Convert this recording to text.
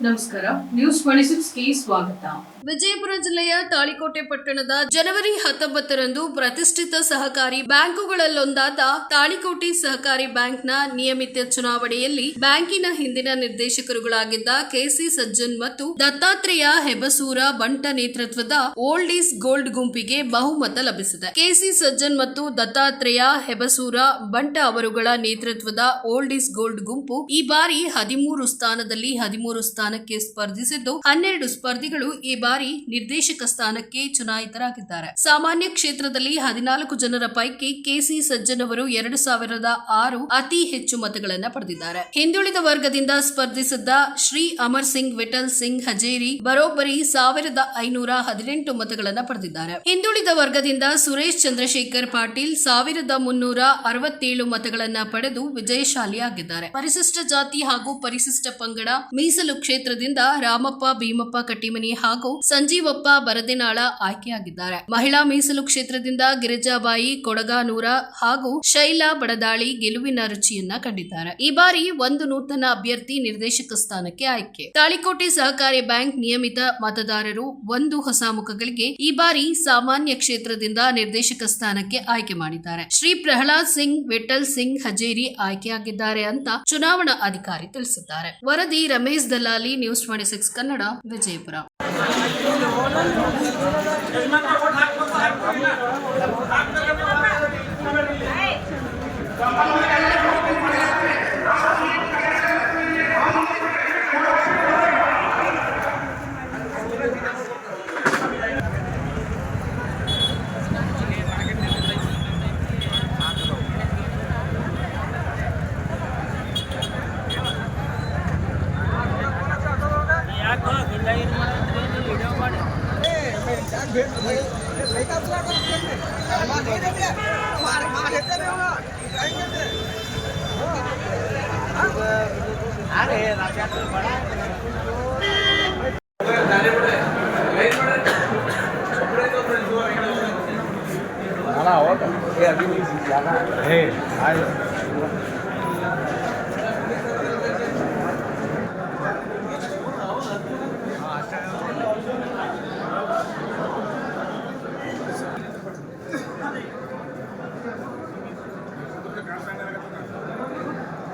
ನಮಸ್ಕಾರ. News twenty ಸ್ವಾಗತ. ವಿಜಯಪುರ ಜಿಲ್ಲೆಯ ತಾಳಿಕೋಟೆ ಪಟ್ಟಣದ ಜನವರಿ ಹತ್ತೊಂಬತ್ತರಂದು ಪ್ರತಿಷ್ಠಿತ ಸಹಕಾರಿ ಬ್ಯಾಂಕುಗಳಲ್ಲೊಂದಾದ ತಾಳಿಕೋಟೆ ಸಹಕಾರಿ ಬ್ಯಾಂಕ್ನ ನಿಯಮಿತ ಚುನಾವಣೆಯಲ್ಲಿ ಬ್ಯಾಂಕಿನ ಹಿಂದಿನ ನಿರ್ದೇಶಕರುಗಳಾಗಿದ್ದ ಕೆಸಿ ಸಜ್ಜನ್ ಮತ್ತು ದತ್ತಾತ್ರೇಯ ಹೆಬಸೂರ ಬಂಟ ನೇತೃತ್ವದ ಓಲ್ಡ್ ಈಸ್ ಗೋಲ್ಡ್ ಗುಂಪಿಗೆ ಬಹುಮತ ಲಭಿಸಿದೆ. ಕೆಸಿ ಸಜ್ಜನ್ ಮತ್ತು ದತ್ತಾತ್ರೇಯ ಹೆಬಸೂರ ಬಂಟ ಅವರುಗಳ ನೇತೃತ್ವದ ಓಲ್ಡ್ ಈಸ್ ಗೋಲ್ಡ್ ಗುಂಪು ಈ ಬಾರಿ ಹದಿಮೂರು ಸ್ಥಾನದಲ್ಲಿ ಹದಿಮೂರು ಸ್ಥಾನಕ್ಕೆ ಸ್ಪರ್ಧಿಸಿದ್ದು ಹನ್ನೆರಡು ಸ್ಪರ್ಧಿಗಳು ಈ ಬಾರಿ ನಿರ್ದೇಶಕ ಸ್ಥಾನಕ್ಕೆ ಚುನಾಯಿತರಾಗಿದ್ದಾರೆ. ಸಾಮಾನ್ಯ ಕ್ಷೇತ್ರದಲ್ಲಿ ಹದಿನಾಲ್ಕು ಜನರ ಪೈಕಿ ಕೆಸಿ ಸಜ್ಜನ್ ಅವರು ಎರಡು ಸಾವಿರದ ಆರು ಅತಿ ಹೆಚ್ಚು ಮತಗಳನ್ನು ಪಡೆದಿದ್ದಾರೆ. ಹಿಂದುಳಿದ ವರ್ಗದಿಂದ ಸ್ಪರ್ಧಿಸಿದ್ದ ಶ್ರೀ ಅಮರ್ ಸಿಂಗ್, ವಿಠಲ್ ಸಿಂಗ್, ಹಜೇರಿ ಬರೋಬ್ಬರಿ ಸಾವಿರದ ಐನೂರ ಹದಿನೆಂಟು ಮತಗಳನ್ನು ಪಡೆದಿದ್ದಾರೆ. ಹಿಂದುಳಿದ ವರ್ಗದಿಂದ ಸುರೇಶ್ ಚಂದ್ರಶೇಖರ್ ಪಾಟೀಲ್ ಸಾವಿರದ ಮುನ್ನೂರ ಅರವತ್ತೇಳು ಮತಗಳನ್ನು ಪಡೆದು ವಿಜಯಶಾಲಿಯಾಗಿದ್ದಾರೆ. ಪರಿಶಿಷ್ಟ ಜಾತಿ ಹಾಗೂ ಪರಿಶಿಷ್ಟ ಪಂಗಡ ಮೀಸಲು ಕ್ಷೇತ್ರದಿಂದ ರಾಮಪ್ಪ, ಭೀಮಪ್ಪ, ಕಟ್ಟಿಮನಿ ಹಾಗೂ ಸಂಜೀವಪ್ಪ ಬರದಿನಾಳ ಆಯ್ಕೆಯಾಗಿದ್ದಾರೆ. ಮಹಿಳಾ ಮೀಸಲು ಕ್ಷೇತ್ರದಿಂದ ಗಿರಿಜಾಬಾಯಿ, ಕೊಡಗಾನೂರ ಹಾಗೂ ಶೈಲಾ ಬಡದಾಳಿ ಗೆಲುವಿನ ರುಚಿಯನ್ನ ಕಂಡಿದ್ದಾರೆ. ಈ ಬಾರಿ ಒಂದು ನೂತನ ಅಭ್ಯರ್ಥಿ ನಿರ್ದೇಶಕ ಸ್ಥಾನಕ್ಕೆ ಆಯ್ಕೆ. ತಾಳಿಕೋಟೆ ಸಹಕಾರಿ ಬ್ಯಾಂಕ್ ನಿಯಮಿತ ಮತದಾರರು ಒಂದು ಹೊಸ ಮುಖಗಳಿಗೆ ಈ ಬಾರಿ ಸಾಮಾನ್ಯ ಕ್ಷೇತ್ರದಿಂದ ನಿರ್ದೇಶಕ ಸ್ಥಾನಕ್ಕೆ ಆಯ್ಕೆ ಮಾಡಿದ್ದಾರೆ. ಶ್ರೀ ಪ್ರಹ್ಲಾದ್ ಸಿಂಗ್ ವಿಠಲ್ ಸಿಂಗ್, ಹಜೇರಿ ಆಯ್ಕೆಯಾಗಿದ್ದಾರೆ ಅಂತ ಚುನಾವಣಾ ಅಧಿಕಾರಿ ತಿಳಿಸಿದ್ದಾರೆ. ವರದಿ Ramesh Dalali news twenty six Kannada Vijayapura. అరే రాజా అలా ఓకే అది